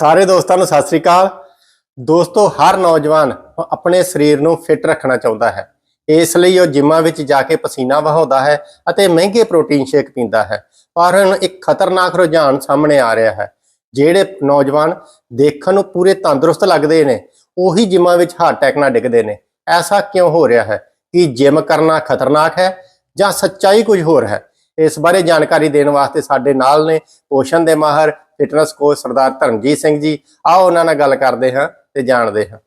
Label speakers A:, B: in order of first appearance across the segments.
A: ਸਾਰੇ ਦੋਸਤਾਂ ਨੂੰ ਸਤਿ ਸ੍ਰੀ ਅਕਾਲ। ਦੋਸਤੋ, ਹਰ ਨੌਜਵਾਨ ਆਪਣੇ ਸਰੀਰ ਨੂੰ ਫਿੱਟ ਰੱਖਣਾ ਚਾਹੁੰਦਾ ਹੈ। ਇਸ ਲਈ ਉਹ ਜਿਮਾਂ ਵਿੱਚ ਜਾ ਕੇ ਪਸੀਨਾ ਵਹਾਉਂਦਾ ਹੈ ਅਤੇ ਮਹਿੰਗੇ ਪ੍ਰੋਟੀਨ ਸ਼ੇਕ ਪੀਂਦਾ ਹੈ। ਪਰ ਹੁਣ ਇੱਕ ਖਤਰਨਾਕ ਰੁਝਾਨ ਸਾਹਮਣੇ ਆ ਰਿਹਾ ਹੈ। ਜਿਹੜੇ ਨੌਜਵਾਨ ਦੇਖਣ ਨੂੰ ਪੂਰੇ ਤੰਦਰੁਸਤ ਲੱਗਦੇ ਨੇ, ਉਹੀ ਜਿਮਾਂ ਵਿੱਚ ਹਾਰਟ ਅਟੈਕ ਨਾਲ ਡਿੱਗਦੇ ਨੇ। ਐਸਾ ਕਿਉਂ ਹੋ ਰਿਹਾ ਹੈ ਕਿ ਜਿਮ ਕਰਨਾ ਖਤਰਨਾਕ ਹੈ ਜਾਂ ਸੱਚਾਈ ਕੁਝ ਹੋਰ ਹੈ? ਇਸ ਬਾਰੇ ਜਾਣਕਾਰੀ ਦੇਣ ਵਾਸਤੇ ਸਾਡੇ ਨਾਲ ਨੇ ਪੋਸ਼ਣ ਦੇ ਮਾਹਰ ਫਿਟਨੈਸ ਕੋਚ ਸਰਦਾਰ ਧਰਮਜੀਤ ਸਿੰਘ ਜੀ ਆਓ ਉਹਨਾਂ ਨਾਲ ਗੱਲ ਕਰਦੇ ਹਾਂ ਤੇ ਜਾਣਦੇ ਹਾਂ।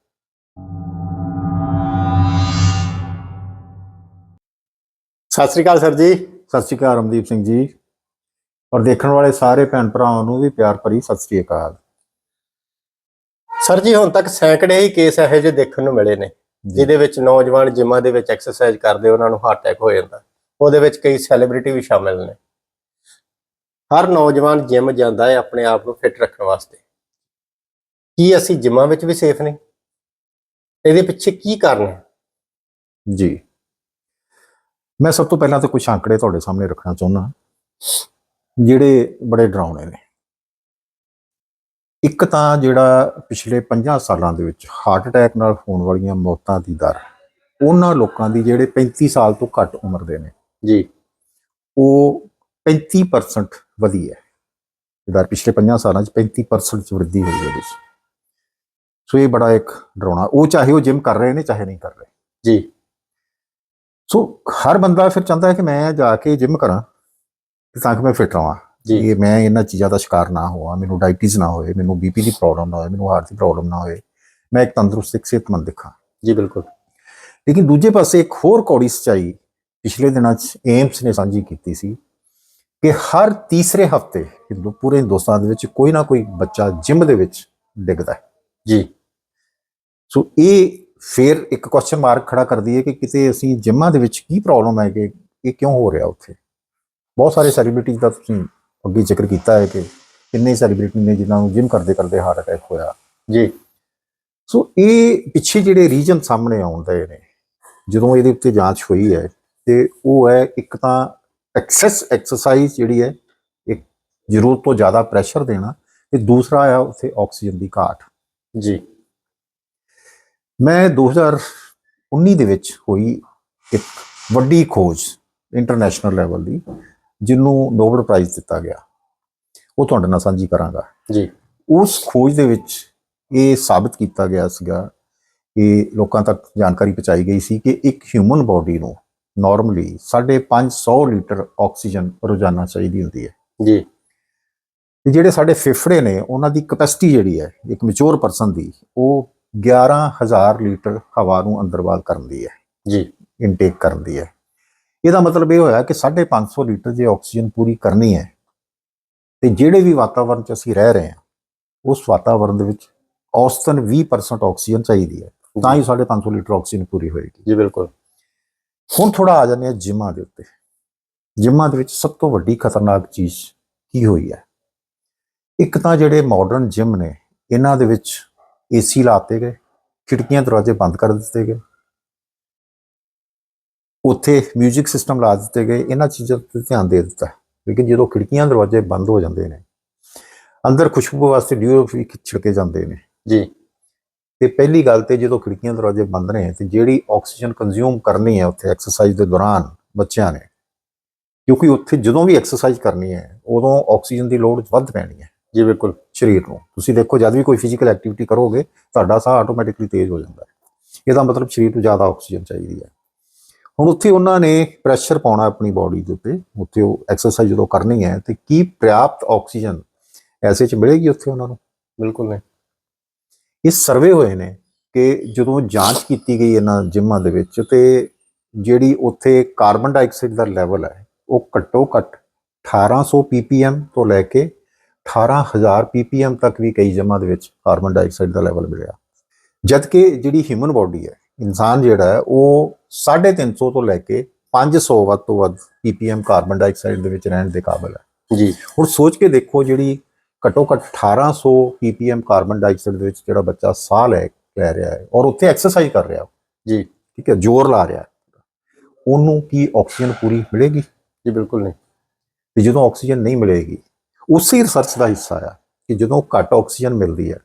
A: ਸਤਿ ਸ੍ਰੀ ਅਕਾਲ ਸਰ ਜੀ।
B: ਸਤਿ ਸ਼੍ਰੀ ਅਕਾਲ ਰਮਦੀਪ ਸਿੰਘ ਜੀ। ਔਰ ਦੇਖਣ ਵਾਲੇ ਸਾਰੇ ਭੈਣ ਭਰਾਵਾਂ ਨੂੰ ਵੀ ਪਿਆਰ ਭਰੀ ਸਤਿ ਸ਼੍ਰੀ ਅਕਾਲ।
A: ਸਰ ਜੀ ਹੁਣ ਤੱਕ ਸੈਂਕੜੇ ਹੀ ਕੇਸ ਇਹੋ ਜਿਹੇ ਦੇਖਣ ਨੂੰ ਮਿਲੇ ਨੇ ਜਿਹਦੇ ਵਿੱਚ ਨੌਜਵਾਨ ਜਿਮਾਂ ਦੇ ਵਿੱਚ ਐਕਸਰਸਾਈਜ਼ ਕਰਦੇ ਉਹਨਾਂ ਨੂੰ ਹਾਰਟ ਅਟੈਕ ਹੋ ਜਾਂਦਾ। ਉਹਦੇ ਵਿੱਚ ਕਈ ਸੈਲੀਬ੍ਰਿਟੀ ਵੀ ਸ਼ਾਮਿਲ ਨੇ। ਹਰ ਨੌਜਵਾਨ ਜਿਮ ਜਾਂਦਾ ਹੈ ਆਪਣੇ ਆਪ ਨੂੰ ਫਿੱਟ ਰੱਖਣ ਵਾਸਤੇ। ਕੀ ਅਸੀਂ ਜਿਮਾਂ ਵਿੱਚ ਵੀ ਸੇਫ ਨਹੀਂ ਇਹਦੇ ਪਿੱਛੇ ਕੀ ਕਾਰਨ ਹੈ?
B: ਜੀ। ਮੈਂ ਸਭ ਤੋਂ ਪਹਿਲਾਂ ਤਾਂ ਕੁਝ ਆંકੜੇ ਤੁਹਾਡੇ ਸਾਹਮਣੇ ਰੱਖਣਾ ਚਾਹੁੰਦਾ ਜਿਹੜੇ ਬੜੇ ਡਰਾਉਣੇ ਨੇ। ਇੱਕ ਤਾਂ ਜਿਹੜਾ ਪਿਛਲੇ 50 ਸਾਲਾਂ ਦੇ ਵਿੱਚ ਹਾਰਟ ਅਟੈਕ ਨਾਲ ਹੋਣ ਵਾਲੀਆਂ ਮੌਤਾਂ ਦੀ ਦਰ ਉਹਨਾਂ ਲੋਕਾਂ ਦੀ ਜਿਹੜੇ 35 ਸਾਲ ਤੋਂ ਘੱਟ ਉਮਰ ਦੇ ਨੇ
A: ਜੀ।
B: ਉਹ 35% ਵਧੀ ਹੈ। ਇਹ ਦਰ ਪਿਛਲੇ 50 ਸਾਲਾਂ 'ਚ 35% ਚ ਵೃದ್ಧಿ ਹੋਈ ਹੈ ਇਹਦੇ 'ਚ। ਸੋ ਇਹ ਬੜਾ ਇੱਕ ਡਰਾਉਣਾ ਉਹ ਚਾਹੇ ਉਹ ਜਿਮ ਕਰ ਰਹੇ ਨੇ ਚਾਹੇ ਨਹੀਂ ਕਰ ਰਹੇ।
A: ਜੀ।
B: ਸੋ ਹਰ ਬੰਦਾ ਫਿਰ ਚਾਹੁੰਦਾ ਹੈ ਕਿ ਮੈਂ ਜਾ ਕੇ ਜਿਮ ਕਰਾਂ ਤੇ ਤਾਂ ਕਿ ਮੈਂ ਫਿਟ ਰਹਾਂ।
A: ਜੀ।
B: ਇਹ ਮੈਂ ਇਹਨਾਂ ਚੀਜ਼ਾਂ ਦਾ ਸ਼ਿਕਾਰ ਨਾ ਹੋਵਾਂ ਮੈਨੂੰ ਡਾਇਬੀਟੀਜ਼ ਨਾ ਹੋਵੇ ਮੈਨੂੰ ਬੀਪੀ ਦੀ ਪ੍ਰੋਬਲਮ ਨਾ ਹੋਵੇ ਮੈਨੂੰ ਹਾਰਟ ਦੀ ਪ੍ਰੋਬਲਮ ਨਾ ਹੋਵੇ। ਮੈਂ ਇੱਕ ਤੰਦਰੁਸਤ ਇੱਕ ਸਿਹਤਮੰਦ ਦਿਖਾਂ।
A: ਜੀ ਬਿਲਕੁਲ।
B: ਲੇਕਿਨ ਦੂਜੇ ਪਾਸੇ ਇੱਕ ਹੋਰ ਕੌੜੀ ਸਚਾਈ ਪਿਛਲੇ ਦਿਨਾਂ 'ਚ ਏਮਸ ਨੇ ਸਾਂਝੀ ਕੀਤੀ ਸੀ ਕਿ ਹਰ ਤੀਸਰੇ ਹਫ਼ਤੇ ਹਿੰਦੂ ਪੂਰੇ ਹਿੰਦੁਸਤਾਨ ਦੇ ਵਿੱਚ ਕੋਈ ਨਾ ਕੋਈ ਬੱਚਾ ਜਿਮ ਦੇ ਵਿੱਚ ਡਿੱਗਦਾ ਹੈ।
A: ਜੀ।
B: ਸੋ ਇਹ ਫਿਰ ਇੱਕ ਕੁਐਸਚਨ ਮਾਰਕ ਖੜਾ ਕਰਦੀ ਹੈ ਕਿ ਕਿਤੇ ਅਸੀਂ ਜਿਮਾਂ ਦੇ ਵਿੱਚ ਕੀ ਪ੍ਰੋਬਲਮ ਹੈ ਕਿ ਇਹ ਕਿਉਂ ਹੋ ਰਿਹਾ ਉੱਥੇ? ਬਹੁਤ ਸਾਰੇ ਸੈਲੀਬ੍ਰਿਟੀਜ਼ ਦਾ ਤੁਸੀਂ ਅੱਗੇ ਜ਼ਿਕਰ ਕੀਤਾ ਹੈ ਕਿ ਕਿੰਨੇ ਸੈਲੀਬ੍ਰਿਟੀ ਨੇ ਜਿਨ੍ਹਾਂ ਨੂੰ ਜਿਮ ਕਰਦੇ ਕਰਦੇ ਹਾਰਟ ਅਟੈਕ ਹੋਇਆ।
A: ਜੀ।
B: ਸੋ ਇਹ ਪਿੱਛੇ ਜਿਹੜੇ ਰੀਜਨ ਸਾਹਮਣੇ ਆਉਂਦੇ ਨੇ ਜਦੋਂ ਇਹਦੇ ਉੱਤੇ ਜਾਂਚ ਹੋਈ ਹੈ ਤੇ ਉਹ ਹੈ ਇੱਕ ਤਾਂ ਐਕਸੈਸ ਐਕਸਰਸਾਈਜ਼ ਜਿਹੜੀ ਹੈ ਇੱਕ ਜ਼ਰੂਰਤ ਤੋਂ ਜ਼ਿਆਦਾ ਪ੍ਰੈਸ਼ਰ ਦੇਣਾ ਤੇ ਦੂਸਰਾ ਹੈ ਉੱਥੇ ਆਕਸੀਜਨ ਦੀ ਘਾਟ।
A: ਜੀ।
B: ਮੈਂ 2019 ਦੇ ਵਿੱਚ ਹੋਈ ਇੱਕ ਵੱਡੀ ਖੋਜ ਇੰਟਰਨੈਸ਼ਨਲ ਲੈਵਲ ਦੀ ਜਿਹਨੂੰ ਨੋਬਲ ਪ੍ਰਾਈਜ਼ ਦਿੱਤਾ ਗਿਆ। ਉਹ ਤੁਹਾਡੇ ਨਾਲ ਸਾਂਝੀ ਕਰਾਂਗਾ।
A: ਜੀ।
B: ਉਸ ਖੋਜ ਦੇ ਵਿੱਚ ਇਹ ਸਾਬਤ ਕੀਤਾ ਗਿਆ ਸੀਗਾ ਕਿ ਲੋਕਾਂ ਤੱਕ ਜਾਣਕਾਰੀ ਪਹੁੰਚਾਈ ਗਈ ਸੀ ਕਿ ਇੱਕ ਹਿਊਮਨ ਬਾਡੀ ਨੂੰ ਨਾਰਮਲੀ 550 ਲੀਟਰ ਆਕਸੀਜਨ ਰੋਜ਼ਾਨਾ ਚਾਹੀਦੀ ਹੁੰਦੀ ਹੈ।
A: ਜੀ।
B: ਤੇ ਜਿਹੜੇ ਸਾਡੇ ਫੇਫੜੇ ਨੇ ਉਹਨਾਂ ਦੀ ਕਪੈਸਿਟੀ ਜਿਹੜੀ ਹੈ ਇੱਕ ਮੈਚੁਰ ਪਰਸਨ ਦੀ ਉਹ 11000 ਲੀਟਰ ਹਵਾ ਨੂੰ ਅੰਦਰ ਬਾਹਰ ਕਰਨ ਦੀ ਹੈ।
A: ਜੀ।
B: ਇਨਟੇਕ ਕਰਨ ਦੀ ਹੈ। ਇਹਦਾ ਮਤਲਬ ਇਹ ਹੋਇਆ ਕਿ 550 ਲੀਟਰ ਜੇ ਆਕਸੀਜਨ ਪੂਰੀ ਕਰਨੀ ਹੈ ਤੇ ਜਿਹੜੇ ਵੀ ਵਾਤਾਵਰਣ 'ਚ ਅਸੀਂ ਰਹਿ ਰਹੇ ਹਾਂ ਉਸ ਵਾਤਾਵਰਣ ਦੇ ਵਿੱਚ ਔਸਤਨ 20% ਆਕਸੀਜਨ ਚਾਹੀਦੀ ਹੈ। ਤਾਂ ਹੀ 550 ਲੀਟਰ ਆਕਸੀਜਨ ਪੂਰੀ ਹੋਏਗੀ।
A: ਜੀ ਬਿਲਕੁਲ।
B: ਹੁਣ ਥੋੜਾ ਆ ਜਾਂਦੇ ਆ ਜਿਮਾਂ ਦੇ ਉੱਤੇ। ਜਿਮਾਂ ਦੇ ਵਿੱਚ ਸਭ ਤੋਂ ਵੱਡੀ ਖਤਰਨਾਕ ਚੀਜ਼ ਕੀ ਹੋਈ ਹੈ? ਇੱਕ ਤਾਂ ਜਿਹੜੇ ਮਾਡਰਨ ਜਿਮ ਨੇ, ਇਹਨਾਂ ਦੇ ਵਿੱਚ ਏਸੀ ਲਾਤੇ ਗਏ, ਖਿੜਕੀਆਂ ਦਰਵਾਜ਼ੇ ਬੰਦ ਕਰ ਦਿੱਤੇ ਗਏ। ਉੱਥੇ 뮤직 ਸਿਸਟਮ ਲਾ ਦਿੱਤੇ ਗਏ, ਇਹਨਾਂ ਚੀਜ਼ਾਂ ਤੇ ਧਿਆਨ ਦੇ ਦਿੱਤਾ। ਲੇਕਿਨ ਜਦੋਂ ਖਿੜਕੀਆਂ ਦਰਵਾਜ਼ੇ ਬੰਦ ਹੋ ਜਾਂਦੇ ਨੇ, ਅੰਦਰ ਖੁਸ਼ਬੂ ਵਾਸਤੇ ਡਿਓ ਵੀ ਛਿੜਕੇ ਜਾਂਦੇ ਨੇ।
A: ਜੀ।
B: ਤੇ ਪਹਿਲੀ ਗੱਲ ਤੇ ਜਦੋਂ ਖਿੜਕੀਆਂ ਦਰਵਾਜ਼ੇ ਬੰਦ ਨੇ ਤੇ ਜਿਹੜੀ ਆਕਸੀਜਨ ਕੰਜ਼ਿਊਮ ਕਰਨੀ ਹੈ ਉੱਥੇ ਐਕਸਰਸਾਈਜ਼ ਦੇ ਦੌਰਾਨ ਬੱਚਿਆਂ ਨੇ, ਕਿਉਂਕਿ ਉੱਥੇ ਜਦੋਂ ਵੀ ਐਕਸਰਸਾਈਜ਼ ਕਰਨੀ ਹੈ, ਉਦੋਂ ਆਕਸੀਜਨ ਦੀ ਲੋੜ ਵੱਧ ਪੈਣੀ ਹੈ,
A: ਜੀ ਬਿਲਕੁਲ
B: ਸਰੀਰ ਨੂੰ। ਤੁਸੀਂ ਦੇਖੋ, ਜਦ ਵੀ ਕੋਈ ਫਿਜ਼ੀਕਲ ਐਕਟੀਵਿਟੀ ਕਰੋਗੇ, ਤੁਹਾਡਾ ਸਾਹ ਆਟੋਮੈਟਿਕਲੀ ਤੇਜ਼ ਹੋ ਜਾਂਦਾ ਹੈ। ਇਹਦਾ ਮਤਲਬ ਸਰੀਰ ਨੂੰ ਜ਼ਿਆਦਾ ਆਕਸੀਜਨ ਚਾਹੀਦੀ ਹੈ। ਹੁਣ ਉੱਥੇ ਉਹਨਾਂ ਨੇ ਪ੍ਰੈਸ਼ਰ ਪਾਉਣਾ ਆਪਣੀ ਬਾਡੀ ਦੇ ਉੱਤੇ, ਉੱਥੇ ਉਹ ਐਕਸਰਸਾਈਜ਼ ਜਦੋਂ ਕਰਨੀ ਹੈ ਤੇ ਕੀ ਪ੍ਰਿਆਪਤ ਆਕਸੀਜਨ ਐਸੇ ਚ ਮਿਲੇਗੀ ਉੱਥੇ ਉਹਨਾਂ ਨੂੰ?
A: ਬਿਲਕੁਲ ਨਹੀਂ।
B: ਇਹ ਸਰਵੇ ਹੋਏ ਨੇ ਕਿ ਜਦੋਂ ਜਾਂਚ ਕੀਤੀ ਗਈ ਇਹਨਾਂ ਜਿਮਾਂ ਦੇ ਵਿੱਚ ਤੇ ਜਿਹੜੀ ਉੱਥੇ ਕਾਰਬਨ ਡਾਈਆਕਸਾਈਡ ਦਾ ਲੈਵਲ ਹੈ ਉਹ ਘੱਟੋ ਘੱਟ 1800 ppm ਤੋਂ ਲੈ ਕੇ 18000 ppm ਤੱਕ ਵੀ ਕਈ ਜਿਮਾਂ ਦੇ ਵਿੱਚ ਕਾਰਬਨ ਡਾਈਆਕਸਾਈਡ ਦਾ ਲੈਵਲ ਮਿਲਿਆ। ਜਦ ਕਿ ਜਿਹੜੀ ਹਿਊਮਨ ਬਾਡੀ ਹੈ ਇਨਸਾਨ ਜਿਹੜਾ ਹੈ ਉਹ 350 ਤੋਂ ਲੈ ਕੇ 500 ਵੱਧ ਤੋਂ ਵੱਧ ppm ਕਾਰਬਨ ਡਾਈਆਕਸਾਈਡ ਦੇ ਵਿੱਚ ਰਹਿਣ ਦੇ ਕਾਬਿਲ ਹੈ।
A: ਜੀ।
B: ਹੁਣ ਸੋਚ ਕੇ ਦੇਖੋ ਜਿਹੜੀ ਘੱਟੋ ਘੱਟ 1800 ppm ਕਾਰਬਨ ਡਾਈਆਕਸਾਈਡ ਦੇ ਵਿੱਚ ਜਿਹੜਾ ਬੱਚਾ ਸਾਹ ਲੈ ਲੈ ਰਿਹਾ ਹੈ ਔਰ ਉੱਥੇ ਐਕਸਰਸਾਈਜ਼ ਕਰ ਰਿਹਾ
A: ਜੀ।
B: ਠੀਕ ਹੈ ਜ਼ੋਰ ਲਾ ਰਿਹਾ ਉਹਨੂੰ ਕੀ ਆਕਸੀਜਨ ਪੂਰੀ ਮਿਲੇਗੀ?
A: ਜੀ ਬਿਲਕੁਲ ਨਹੀਂ।
B: ਤੇ ਜਦੋਂ ਆਕਸੀਜਨ ਨਹੀਂ ਮਿਲੇਗੀ ਉਸੇ ਰਿਸਰਚ ਦਾ ਹਿੱਸਾ ਆ ਕਿ ਜਦੋਂ ਘੱਟ ਆਕਸੀਜਨ ਮਿਲਦੀ ਹੈ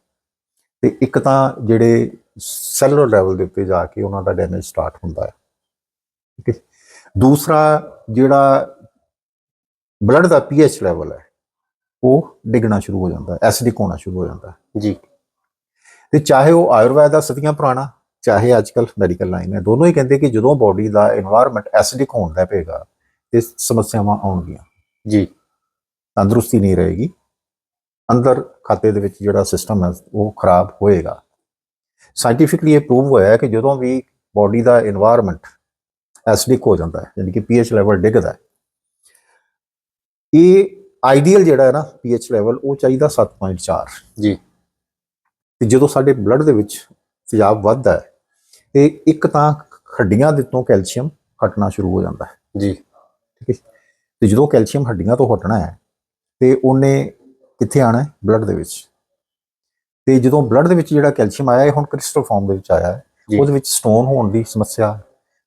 B: ਤੇ ਇੱਕ ਤਾਂ ਜਿਹੜੇ ਸੈਲੂਲਰ ਲੈਵਲ ਦੇ ਉੱਤੇ ਜਾ ਕੇ ਉਹਨਾਂ ਦਾ ਡੈਮੇਜ ਸਟਾਰਟ ਹੁੰਦਾ ਹੈ। ਠੀਕ ਹੈ ਦੂਸਰਾ ਜਿਹੜਾ ਬਲੱਡ ਦਾ ਪੀਐਚ ਲੈਵਲ ਹੈ ਉਹ ਡਿੱਗਣਾ ਸ਼ੁਰੂ ਹੋ ਜਾਂਦਾ ਐਸਿਡਿਕ ਹੋਣਾ ਸ਼ੁਰੂ ਹੋ ਜਾਂਦਾ
A: ਜੀ।
B: ਤੇ ਚਾਹੇ ਉਹ ਆਯੁਰਵੈਦ ਦਾ ਸਦੀਆਂ ਪੁਰਾਣਾ ਚਾਹੇ ਅੱਜ ਅੱਜਕੱਲ ਮੈਡੀਕਲ ਲਾਈਨ ਹੈ ਦੋਨੋਂ ਹੀ ਕਹਿੰਦੇ ਕਿ ਜਦੋਂ ਬਾਡੀ ਦਾ এনवायरमेंट ਐਸਿਡਿਕ ਹੋਣ ਦਾ ਪਏਗਾ ਤੇ ਸਮੱਸਿਆਵਾਂ ਆਉਣਗੀਆਂ।
A: ਜੀ।
B: ਤੰਦਰੁਸਤੀ ਨਹੀਂ ਰਹੇਗੀ। ਅੰਦਰ ਖਾਤੇ ਦੇ ਵਿੱਚ ਜਿਹੜਾ ਸਿਸਟਮ ਹੈ ਉਹ ਖਰਾਬ ਹੋਏਗਾ। ਸਾਇੰਟੀਫਿਕਲੀ ਇਹ ਪ੍ਰੂਵ ਹੋਇਆ ਹੈ ਕਿ ਜਦੋਂ ਵੀ ਬਾਡੀ ਦਾ এনवायरमेंट ਐਸਿਡਿਕ ਹੋ ਜਾਂਦਾ ਹੈ ਯਾਨੀ ਕਿ ਪੀਐਚ ਲੈਵਲ ਡਿੱਗਦਾ ਹੈ ਇਹ ਆਈਡੀਅਲ ਜਿਹੜਾ ਹੈ ਨਾ ਪੀਐਚ ਲੈਵਲ ਉਹ ਚਾਹੀਦਾ 7.4
A: ਜੀ।
B: ਤੇ ਜਦੋਂ ਸਾਡੇ ਬਲੱਡ ਦੇ ਵਿੱਚ ਤੇਜ਼ਾਬ ਵੱਧਦਾ ਹੈ ਤੇ ਇੱਕ ਤਾਂ ਹੱਡੀਆਂ ਦੇ ਤੋਂ ਕੈਲਸ਼ੀਅਮ ਹਟਣਾ ਸ਼ੁਰੂ ਹੋ ਜਾਂਦਾ ਹੈ।
A: ਜੀ।
B: ਠੀਕ ਹੈ ਤੇ ਜਦੋਂ ਕੈਲਸ਼ੀਅਮ ਹੱਡੀਆਂ ਤੋਂ ਹਟਣਾ ਹੈ ਤੇ ਉਹਨੇ ਕਿੱਥੇ ਆਣਾ ਹੈ? ਬਲੱਡ ਦੇ ਵਿੱਚ। ਤੇ ਜਦੋਂ ਬਲੱਡ ਦੇ ਵਿੱਚ ਜਿਹੜਾ ਕੈਲਸ਼ੀਅਮ ਆਇਆ ਹੈ ਹੁਣ ਕ੍ਰਿਸਟਲ ਫਾਰਮ ਦੇ ਵਿੱਚ ਆਇਆ ਹੈ। ਉਹਦੇ ਵਿੱਚ ਸਟੋਨ ਹੋਣ ਦੀ ਸਮੱਸਿਆ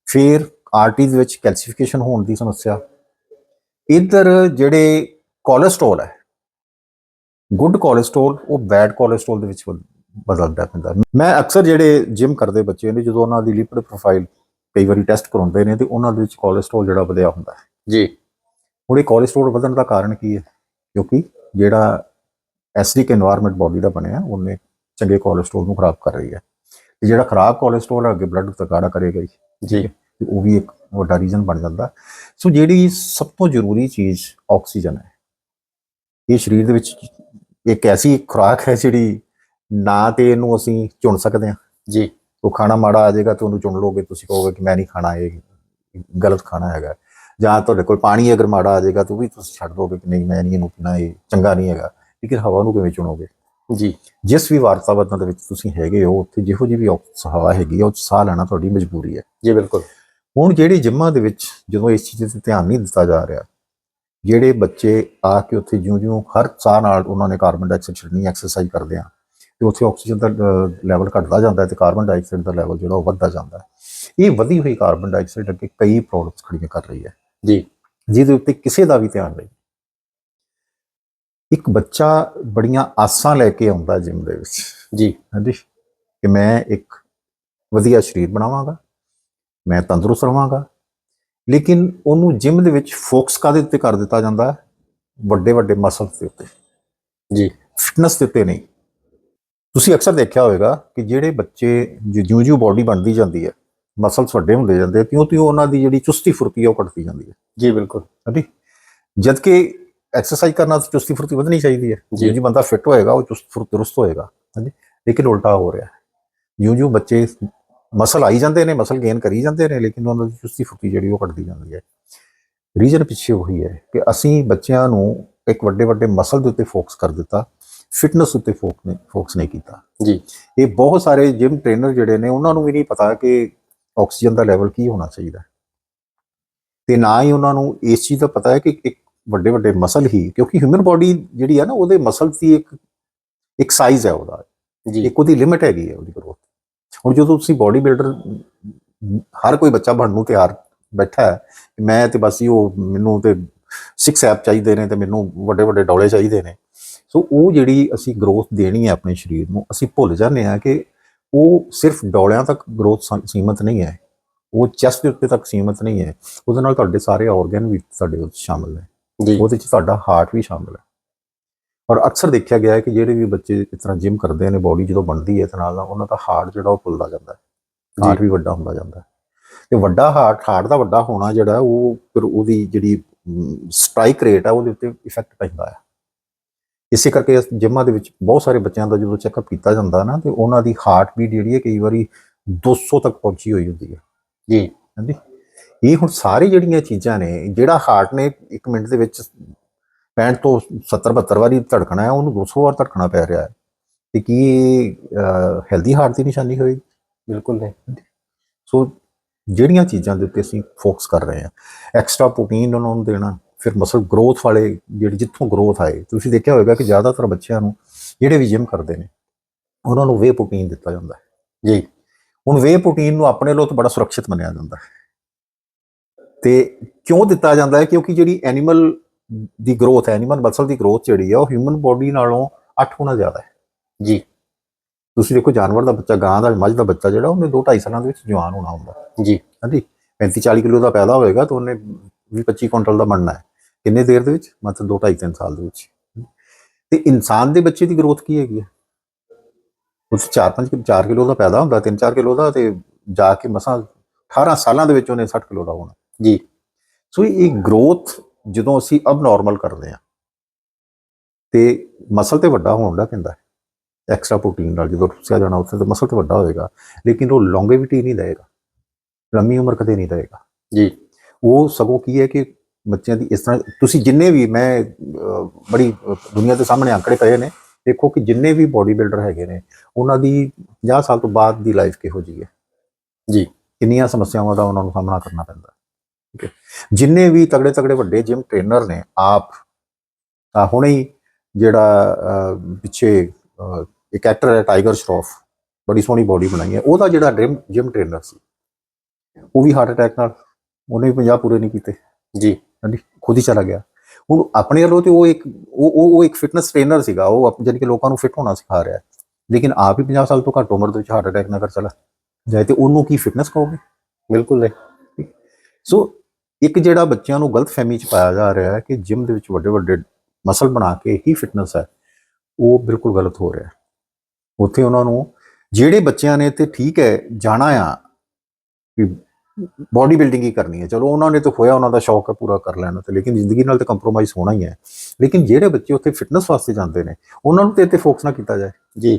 B: ਫਿਰ ਆਰਟਰੀਜ਼ ਵਿੱਚ ਕੈਲਸੀਫਿਕੇਸ਼ਨ ਹੋਣ ਦੀ ਸਮੱਸਿਆ। ਇਧਰ ਜਿਹੜੇ ਕੋਲੇਸਟ੍ਰੋਲ ਹੈ। ਗੁੱਡ ਕੋਲੇਸਟ੍ਰੋਲ ਉਹ ਬੈਡ ਕੋਲੇਸਟ੍ਰੋਲ ਦੇ ਵਿੱਚ ਬਦਲਦਾ ਪੈਂਦਾ ਮੈਂ ਅਕਸਰ ਜਿਹੜੇ ਜਿਮ ਕਰਦੇ ਬੱਚੇ ਨੇ ਜਦੋਂ ਉਹਨਾਂ ਦੀ ਲਿਪਿਡ ਪ੍ਰੋਫਾਈਲ ਕਈ ਵਾਰੀ ਟੈਸਟ ਕਰਾਉਂਦੇ ਨੇ ਤੇ ਉਹਨਾਂ ਦੇ ਵਿੱਚ ਕੋਲੇਸਟ੍ਰੋਲ ਜਿਹੜਾ ਵਧਿਆ ਹੁੰਦਾ ਹੈ।
A: ਜੀ।
B: ਹੁਣ ਇਹ ਕੋਲੇਸਟ੍ਰੋਲ ਵਧਣ ਦਾ ਕਾਰਨ ਕੀ ਹੈ? ਕਿਉਂਕਿ ਜਿਹੜਾ ਐਸਿਡਿਕ এনवायरमेंट ਬੋਡੀ ਦਾ ਬਣਿਆ ਉਹਨੇ ਚੰਗੇ ਕੋਲੇਸਟ੍ਰੋਲ ਨੂੰ ਖਰਾਬ ਕਰ ਰਹੀ ਹੈ। ਤੇ ਜਿਹੜਾ ਖਰਾਬ ਕੋਲੇਸਟ੍ਰੋਲ ਹੈ ਅੱਗੇ ਬਲੱਡ ਤੋਂ ਗਾੜਾ ਕਰੇਗਾ
A: ਜੀ।
B: ਉਹ ਵੀ ਇੱਕ ਵੱਡਾ ਰੀਜ਼ਨ ਬਣ ਜਾਂਦਾ। ਸੋ ਜਿਹੜੀ ਸਭ ਤੋਂ ਜ਼ਰੂਰੀ ਚੀਜ਼ ਆਕਸੀਜਨ ਹੈ ਇਹ ਸਰੀਰ ਦੇ ਵਿੱਚ ਇੱਕ ਐਸੀ ਖੁਰਾਕ ਹੈ ਜਿਹੜੀ ਨਾ ਤੇ ਇਹਨੂੰ ਅਸੀਂ ਚੁਣ ਸਕਦੇ ਹਾਂ।
A: ਜੀ।
B: ਉਹ ਖਾਣਾ ਮਾੜਾ ਆ ਜਾਏਗਾ ਤੇ ਉਹਨੂੰ ਚੁਣ ਲੋਗੇ ਤੁਸੀਂ ਕਹੋਗੇ ਕਿ ਮੈਂ ਨਹੀਂ ਖਾਣਾ ਇਹ ਗਲਤ ਖਾਣਾ ਹੈਗਾ। ਜਾਂ ਤੁਹਾਡੇ ਕੋਲ ਪਾਣੀ ਅਗਰ ਮਾੜਾ ਆ ਜਾਏਗਾ ਤਾਂ ਵੀ ਤੁਸੀਂ ਛੱਡ ਦੋਗੇ ਕਿ ਨਹੀਂ ਮੈਂ ਨਹੀਂ ਇਹਨੂੰ ਪੀਣਾ ਇਹ ਚੰਗਾ ਨਹੀਂ ਹੈਗਾ। ਲੇਕਿਨ ਹਵਾ ਨੂੰ ਕਿਵੇਂ ਚੁਣੋਗੇ?
A: ਜੀ।
B: ਜਿਸ ਵੀ ਵਾਤਾਵਰਨ ਦੇ ਵਿੱਚ ਤੁਸੀਂ ਹੈਗੇ ਹੋ ਉੱਥੇ ਜਿਹੋ ਜਿਹੀ ਵੀ ਹਵਾ ਹੈਗੀ ਉਹ ਸਾਹ ਲੈਣਾ ਤੁਹਾਡੀ ਮਜਬੂਰੀ ਹੈ।
A: ਜੀ ਬਿਲਕੁਲ।
B: ਹੁਣ ਜਿਹੜੀ ਜਿੰਮਾਂ ਦੇ ਵਿੱਚ ਜਦੋਂ ਇਸ ਚੀਜ਼ ਤੇ ਧਿਆਨ ਨਹੀਂ ਦਿੱਤਾ ਜਾ ਰਿਹਾ ਜਿਹੜੇ ਬੱਚੇ ਆ ਕੇ ਉੱਥੇ ਜਿਉਂ-ਜਿਉਂ ਹਰ ਸਾਹ ਨਾਲ ਉਹਨਾਂ ਨੇ ਕਾਰਬਨ ਡਾਈਆਕਸਾਈਡ ਛੱਡਣੀ ਐਕਸਰਸਾਈਜ਼ ਕਰਦੇ ਆ ਤੇ ਉੱਥੇ ਆਕਸੀਜਨ ਦਾ ਲੈਵਲ ਘਟਦਾ ਜਾਂਦਾ ਹੈ ਤੇ ਕਾਰਬਨ ਡਾਈਆਕਸਾਈਡ ਦਾ ਲੈਵਲ ਜਿਹੜਾ ਉਹ ਵੱਧਦਾ ਜਾਂਦਾ। ਹੈ ਇਹ ਵਧੀ ਹੋਈ ਕਾਰਬਨ ਡਾਈਆਕਸਾਈਡ ਅੱਗੇ ਕਈ ਪ੍ਰੋਬਲਮਸ ਖੜੀਆਂ ਕਰ ਰਹੀ ਹੈ।
A: ਜੀ।
B: ਜਿਹਦੇ ਉੱਤੇ ਕਿਸੇ ਦਾ ਵੀ ਧਿਆਨ ਨਹੀਂ। ਇੱਕ ਬੱਚਾ ਬੜੀਆਂ ਆਸਾਂ ਲੈ ਕੇ ਆਉਂਦਾ ਜਿਮ ਦੇ ਵਿੱਚ।
A: ਜੀ।
B: ਹਾਂਜੀ। ਕਿ ਮੈਂ ਇੱਕ ਵਧੀਆ ਸਰੀਰ ਬਣਾਵਾਂਗਾ ਮੈਂ ਤੰਦਰੁਸਤ ਰਵਾਂਗਾ ਲੇਕਿਨ ਉਹਨੂੰ ਜਿਮ ਦੇ ਵਿੱਚ ਫੋਕਸ ਕਾਦੇ ਉੱਤੇ ਕਰ ਦਿੱਤਾ ਜਾਂਦਾ? ਹੈ ਵੱਡੇ ਵੱਡੇ ਮਸਲਸ ਦੇ ਉੱਤੇ।
A: ਜੀ।
B: ਫਿਟਨੈਸ ਦੇ ਉੱਤੇ ਨਹੀਂ। ਤੁਸੀਂ ਅਕਸਰ ਦੇਖਿਆ ਹੋਵੇਗਾ ਕਿ ਜਿਹੜੇ ਬੱਚੇ ਜਿਉਂ ਜਿਉਂ ਬਾਡੀ ਬਣਦੀ ਜਾਂਦੀ ਹੈ ਮਸਲਸ ਵੱਡੇ ਹੁੰਦੇ ਜਾਂਦੇ ਤਿਉਂ ਤਿਉਂ ਉਹਨਾਂ ਦੀ ਜਿਹੜੀ ਚੁਸਤੀ ਫੁਰਤੀ ਹੈ ਉਹ ਘਟਦੀ ਜਾਂਦੀ ਹੈ।
A: ਜੀ ਬਿਲਕੁਲ।
B: ਹਾਂਜੀ? ਜਦ ਕਿ ਐਕਸਰਸਾਈਜ਼ ਕਰਨਾ ਤਾਂ ਚੁਸਤੀ ਫੁਰਤੀ ਵਧਣੀ ਚਾਹੀਦੀ ਹੈ। ਜਿਉਂ ਜਿਉਂ ਬੰਦਾ ਫਿੱਟ ਹੋਏਗਾ ਉਹ ਚੁਸਤ ਫੁਰਤ ਦਰੁਸਤ ਹੋਏਗਾ। ਹਾਂਜੀ? ਲੇਕਿਨ ਉਲਟਾ ਹੋ ਰਿਹਾ। ਹੈ ਜਿਉਂ ਜਿਉਂ ਬੱਚੇ ਮਸਲ ਆਈ ਜਾਂਦੇ ਨੇ ਮਸਲ ਗੇਨ ਕਰੀ ਜਾਂਦੇ ਨੇ ਲੇਕਿਨ ਉਹਨਾਂ ਦੀ ਚੁਸਤੀ ਫੁਰਤੀ ਜਿਹੜੀ ਉਹ ਘਟਦੀ ਜਾਂਦੀ ਹੈ। ਰੀਜਨ ਪਿੱਛੇ ਉਹੀ ਹੈ ਕਿ ਅਸੀਂ ਬੱਚਿਆਂ ਨੂੰ ਇੱਕ ਵੱਡੇ ਵੱਡੇ ਮਸਲ ਦੇ ਉੱਤੇ ਫੋਕਸ ਕਰ ਦਿੱਤਾ ਫਿਟਨੈਸ ਉੱਤੇ ਫੋਕਸ ਨਹੀਂ ਫੋਕਸ ਨਹੀਂ ਕੀਤਾ।
A: ਜੀ।
B: ਇਹ ਬਹੁਤ ਸਾਰੇ ਜਿਮ ਟ੍ਰੇਨਰ ਜਿਹੜੇ ਨੇ ਉਹਨਾਂ ਨੂੰ ਵੀ ਨਹੀਂ ਪਤਾ ਕਿ ਆਕਸੀਜਨ ਦਾ ਲੈਵਲ ਕੀ ਹੋਣਾ ਚਾਹੀਦਾ। ਤੇ ਨਾ ਹੀ ਉਹਨਾਂ ਨੂੰ ਇਸ ਚੀਜ਼ ਦਾ ਪਤਾ ਹੈ ਕਿ ਇੱਕ ਵੱਡੇ ਵੱਡੇ ਮਸਲ ਹੀ ਕਿਉਂਕਿ ਹਿਊਮਨ ਬਾਡੀ ਜਿਹੜੀ ਹੈ ਨਾ ਉਹਦੇ ਮਸਲ ਦੀ ਇੱਕ ਇੱਕ ਸਾਈਜ਼ ਹੈ ਉਹਦਾ।
A: ਜੀ।
B: ਇੱਕ ਉਹਦੀ ਲਿਮਿਟ ਹੈਗੀ ਹੈ ਉਹਦੀ ਗਰੋਥ ਹੁਣ ਜਦੋਂ ਤੁਸੀਂ ਬਾਡੀ ਬਿਲਡਰ ਹਰ ਕੋਈ ਬੱਚਾ ਬਣਨ ਨੂੰ ਤਿਆਰ ਬੈਠਾ ਹੈ ਮੈਂ ਤੇ ਬਸ ਹੀ ਉਹ ਮੈਨੂੰ ਤੇ ਸਿਕਸ ਐਪ ਚਾਹੀਦੇ ਨੇ ਤੇ ਮੈਨੂੰ ਵੱਡੇ ਵੱਡੇ ਡੌਲੇ ਚਾਹੀਦੇ ਨੇ। ਸੋ ਉਹ ਜਿਹੜੀ ਅਸੀਂ ਗਰੋਥ ਦੇਣੀ ਹੈ ਆਪਣੇ ਸਰੀਰ ਨੂੰ ਅਸੀਂ ਭੁੱਲ ਜਾਂਦੇ ਹਾਂ ਕਿ ਉਹ ਸਿਰਫ ਡੌਲਿਆਂ ਤੱਕ ਗਰੋਥ ਸੀਮਤ ਨਹੀਂ ਹੈ। ਉਹ ਚੈਸਟ ਦੇ ਉੱਤੇ ਤੱਕ ਸੀਮਤ ਨਹੀਂ ਹੈ। ਉਹਦੇ ਨਾਲ ਤੁਹਾਡੇ ਸਾਰੇ ਆਰਗਨ ਵੀ ਤੁਹਾਡੇ ਵਿੱਚ ਸ਼ਾਮਲ ਨੇ। ਉਹਦੇ ਵਿੱਚ ਤੁਹਾਡਾ ਹਾਰਟ ਵੀ ਸ਼ਾਮਲ ਹੈ। ਔਰ ਅਕਸਰ ਦੇਖਿਆ ਗਿਆ ਹੈ ਕਿ ਜਿਹੜੇ ਵੀ ਬੱਚੇ ਇਸ ਤਰ੍ਹਾਂ ਜਿਮ ਕਰਦੇ ਨੇ ਬਾਡੀ ਜਦੋਂ ਬਣਦੀ ਹੈ ਤੇ ਨਾਲ ਨਾਲ ਉਹਨਾਂ ਦਾ ਹਾਰਟ ਜਿਹੜਾ ਉਹ ਫੁੱਲਦਾ ਜਾਂਦਾ ਹੈ। ਹਾਰਟ ਵੀ ਵੱਡਾ ਹੁੰਦਾ ਜਾਂਦਾ ਹੈ। ਤੇ ਵੱਡਾ ਹਾਰਟ ਹਾਰਟ ਦਾ ਵੱਡਾ ਹੋਣਾ ਜਿਹੜਾ ਉਹ ਫਿਰ ਉਹਦੀ ਜਿਹੜੀ ਸਟ੍ਰਾਈਕ ਰੇਟ ਹੈ ਉਹਦੇ ਉੱਤੇ ਇਫੈਕਟ ਪੈਂਦਾ ਹੈ। ਇਸੇ ਕਰਕੇ ਇਸ ਜਿਮਾਂ ਦੇ ਵਿੱਚ ਬਹੁਤ ਸਾਰੇ ਬੱਚਿਆਂ ਦਾ ਜਦੋਂ ਚੈੱਕਅਪ ਕੀਤਾ ਜਾਂਦਾ ਨਾ ਤੇ ਉਹਨਾਂ ਦੀ ਹਾਰਟ ਬੀਟ ਜਿਹੜੀ ਹੈ ਕਈ ਵਾਰੀ 200 ਤੱਕ ਪਹੁੰਚੀ ਹੋਈ ਹੁੰਦੀ ਹੈ।
A: ਜੀ।
B: ਹਾਂਜੀ। ਇਹ ਹੁਣ ਸਾਰੀ ਜਿਹੜੀਆਂ ਚੀਜ਼ਾਂ ਨੇ ਜਿਹੜਾ ਹਾਰਟ ਨੇ 1 ਮਿੰਟ ਦੇ ਵਿੱਚ 65 ਤੋਂ 70 72 ਵਾਰੀ ਧੜਕਣਾ ਹੈ ਉਹਨੂੰ 200 ਵਾਰ ਧੜਕਣਾ ਪੈ ਰਿਹਾ ਹੈ। ਤੇ ਕੀ ਹੈਲਦੀ ਹਾਰਟ ਦੀ ਨਿਸ਼ਾਨੀ ਹੋਏਗੀ?
A: ਬਿਲਕੁਲ ਨਹੀਂ।
B: ਸੋ ਜਿਹੜੀਆਂ ਚੀਜ਼ਾਂ ਦੇ ਉੱਤੇ ਅਸੀਂ ਫੋਕਸ ਕਰ ਰਹੇ ਹਾਂ ਐਕਸਟਰਾ ਪ੍ਰੋਟੀਨ ਉਹਨਾਂ ਨੂੰ ਦੇਣਾ ਫਿਰ ਮਸਲ ਗਰੋਥ ਵਾਲੇ ਜਿਹੜੀ ਜਿੱਥੋਂ ਗਰੋਥ ਆਏ ਤੁਸੀਂ ਦੇਖਿਆ ਹੋਵੇਗਾ ਕਿ ਜ਼ਿਆਦਾਤਰ ਬੱਚਿਆਂ ਨੂੰ ਜਿਹੜੇ ਵੀ ਜਿਮ ਕਰਦੇ ਨੇ ਉਹਨਾਂ ਨੂੰ ਵੇ ਪ੍ਰੋਟੀਨ ਦਿੱਤਾ ਜਾਂਦਾ ਹੈ।
A: ਜੀ।
B: ਹੁਣ ਵੇ ਪ੍ਰੋਟੀਨ ਨੂੰ ਆਪਣੇ ਲੋ ਤਾਂ ਬੜਾ ਸੁਰੱਖਿਅਤ ਮੰਨਿਆ ਜਾਂਦਾ ਹੈ। ਤੇ ਕਿਉਂ ਦਿੱਤਾ ਜਾਂਦਾ ਹੈ? ਕਿਉਂਕਿ ਜਿਹੜੀ ਐਨੀਮਲ ਦੀ ਗਰੋਥ ਹੈ ਐਨੀਮਲ ਮਸਲ ਦੀ ਗਰੋਥ ਜਿਹੜੀ ਹੈ ਉਹ ਹਿਊਮਨ ਬੋਡੀ ਨਾਲੋਂ 8 ਗੁਣਾ ਜ਼ਿਆਦਾ ਹੈ।
A: ਜੀ।
B: ਤੁਸੀਂ ਦੇਖੋ ਜਾਨਵਰ ਦਾ ਬੱਚਾ ਗਾਂ ਦਾ ਮੱਝ ਦਾ ਬੱਚਾ ਜਿਹੜਾ ਉਹਨੇ 2 2.5 ਸਾਲਾਂ ਦੇ ਵਿੱਚ ਜਵਾਨ ਹੋਣਾ ਹੁੰਦਾ।
A: ਜੀ।
B: ਹਾਂਜੀ 35 40 ਕਿਲੋ ਦਾ ਪੈਦਾ ਹੋਏਗਾ ਤਾਂ ਉਹਨੇ 20 25 ਕੁਇੰਟਲ ਦਾ ਬਣਨਾ ਹੈ। ਕਿੰਨੇ ਦੇਰ ਦੇ ਵਿੱਚ? ਮਤਲਬ 2 2.5 3 ਸਾਲ ਦੇ ਵਿੱਚ। ਤੇ ਇਨਸਾਨ ਦੇ ਬੱਚੇ ਦੀ ਗਰੋਥ ਕੀ ਹੈਗੀ ਉਸ 4 5 4 ਕਿਲੋ ਦਾ ਪੈਦਾ ਹੁੰਦਾ 3 4 ਕਿਲੋ ਦਾ ਤੇ ਜਾ ਕੇ ਮਸਾਂ 18 ਸਾਲਾਂ ਦੇ ਵਿੱਚ ਉਹਨੇ 60 ਕਿਲੋ ਦਾ ਹੋਣਾ।
A: ਜੀ।
B: ਸੋ ਇਹ ਗਰੋਥ ਜਦੋਂ ਅਸੀਂ ਅਬ ਨਾਰਮਲ ਕਰਦੇ ਹਾਂ ਤੇ ਮਸਲ ਤੇ ਵੱਡਾ ਹੋਣ ਦਾ ਪੈਂਦਾ ਹੈ। ਐਕਸਟਰਾ ਪ੍ਰੋਟੀਨ ਨਾਲ ਜਦੋਂ ਰੁਸਿਆ ਜਾਣਾ ਉੱਥੇ ਤਾਂ ਮਸਲ ਤੇ ਵੱਡਾ ਹੋਏਗਾ ਲੇਕਿਨ ਉਹ ਲੌਂਗੇਵਿਟੀ ਨਹੀਂ ਦੇਗਾ ਲੰਮੀ ਉਮਰ ਕਦੇ ਨਹੀਂ ਦੇਗਾ
A: ਜੀ।
B: ਉਹ ਸਗੋਂ ਕੀ ਹੈ ਕਿ ਬੱਚਿਆਂ ਦੀ ਇਸ ਤਰ੍ਹਾਂ ਤੁਸੀਂ ਜਿੰਨੇ ਵੀ ਮੈਂ ਬੜੀ ਦੁਨੀਆ ਦੇ ਸਾਹਮਣੇ ਆંકੜੇ ਪਏ ਨੇ ਦੇਖੋ ਕਿ ਜਿੰਨੇ ਵੀ ਬੋਡੀ ਬਿਲਡਰ ਹੈਗੇ ਨੇ ਉਹਨਾਂ ਦੀ 50 ਸਾਲ ਤੋਂ ਬਾਅਦ ਦੀ ਲਾਈਫ ਕਿਹੋ ਜਿਹੀ ਹੈ।
A: ਜੀ।
B: ਕਿੰਨੀਆਂ ਸਮੱਸਿਆਵਾਂ ਦਾ ਉਹਨਾਂ ਨੂੰ ਸਾਹਮਣਾ ਕਰਨਾ ਪੈਂਦਾ। ਠੀਕ ਹੈ। ਜਿੰਨੇ ਵੀ ਤਗੜੇ ਤਗੜੇ ਵੱਡੇ ਜਿਮ ਟ੍ਰੇਨਰ ਨੇ ਆਪ ਆ ਹੁਣੇ ਹੀ ਜਿਹੜਾ ਪਿੱਛੇ ਇੱਕ ਐਕਟਰ ਹੈ ਟਾਈਗਰ ਸ਼ਰੋਫ ਬੜੀ ਸੋਹਣੀ ਬੋਡੀ ਬਣਾਈ ਹੈ। ਉਹਦਾ ਜਿਹੜਾ ਡ੍ਰਿਮ ਜਿਮ ਟ੍ਰੇਨਰ ਸੀ ਉਹ ਵੀ ਹਾਰਟ ਅਟੈਕ ਨਾਲ ਉਹਨੇ ਵੀ 50 ਪੂਰੇ ਨਹੀਂ ਕੀਤੇ।
A: ਜੀ।
B: ਹਾਂਜੀ ਖੁਦ ਹੀ ਚਲਾ ਗਿਆ। ਹੁਣ ਆਪਣੇ ਵੱਲੋਂ ਤੇ ਉਹ ਇੱਕ ਉਹ ਉਹ ਇੱਕ ਫਿਟਨੈਸ ਟ੍ਰੇਨਰ ਸੀਗਾ ਉਹ ਜਾਣੀ ਕਿ ਲੋਕਾਂ ਨੂੰ ਫਿਟ ਹੋਣਾ ਸਿਖਾ ਰਿਹਾ ਲੇਕਿਨ ਆਪ ਹੀ 50 ਸਾਲ ਤੋਂ ਘੱਟ ਉਮਰ ਦੇ ਵਿੱਚ ਹਾਰਟ ਅਟੈਕ ਨਾਲ ਕਰ ਚਲਾ ਜਾਏ ਤੇ ਉਹਨੂੰ ਕੀ ਫਿਟਨੈਸ ਕਹੋਗੇ?
A: ਬਿਲਕੁਲ ਨਹੀਂ।
B: ਸੋ ਇੱਕ ਜਿਹੜਾ ਬੱਚਿਆਂ ਨੂੰ ਗਲਤਫਹਿਮੀ ਚ ਪਾਇਆ ਜਾ ਰਿਹਾ ਹੈ ਕਿ ਜਿਮ ਦੇ ਵਿੱਚ ਵੱਡੇ ਵੱਡੇ ਮਸਲ ਬਣਾ ਕੇ ਹੀ ਫਿਟਨੈਸ ਹੈ, ਉਹ ਬਿਲਕੁਲ ਗਲਤ ਹੋ ਰਿਹਾ ਉੱਥੇ ਉਹਨਾਂ ਨੂੰ ਜਿਹੜੇ ਬੱਚਿਆਂ ਨੇ ਤੇ ਠੀਕ ਹੈ, ਜਾਣਾ ਆ ਕਿ ਬਾਡੀ ਬਿਲਡਿੰਗ ਹੀ ਕਰਨੀ ਹੈ। ਚਲੋ ਉਹਨਾਂ ਨੇ ਤਾਂ ਹੋਇਆ ਉਹਨਾਂ ਦਾ ਸ਼ੌਕ ਹੈ ਪੂਰਾ ਕਰ ਲੈਣਾ ਤੇ ਲੇਕਿਨ ਜ਼ਿੰਦਗੀ ਨਾਲ ਤਾਂ ਕੰਪਰੋਮਾਈਜ਼ ਹੋਣਾ ਹੀ ਹੈ। ਲੇਕਿਨ ਜਿਹੜੇ ਬੱਚੇ ਉੱਥੇ ਫਿਟਨੈਸ ਵਾਸਤੇ ਜਾਂਦੇ ਨੇ, ਉਹਨਾਂ ਨੂੰ ਤੇ ਇੱਥੇ ਫੋਕਸ ਨਾ ਕੀਤਾ ਜਾਏ।
A: ਜੀ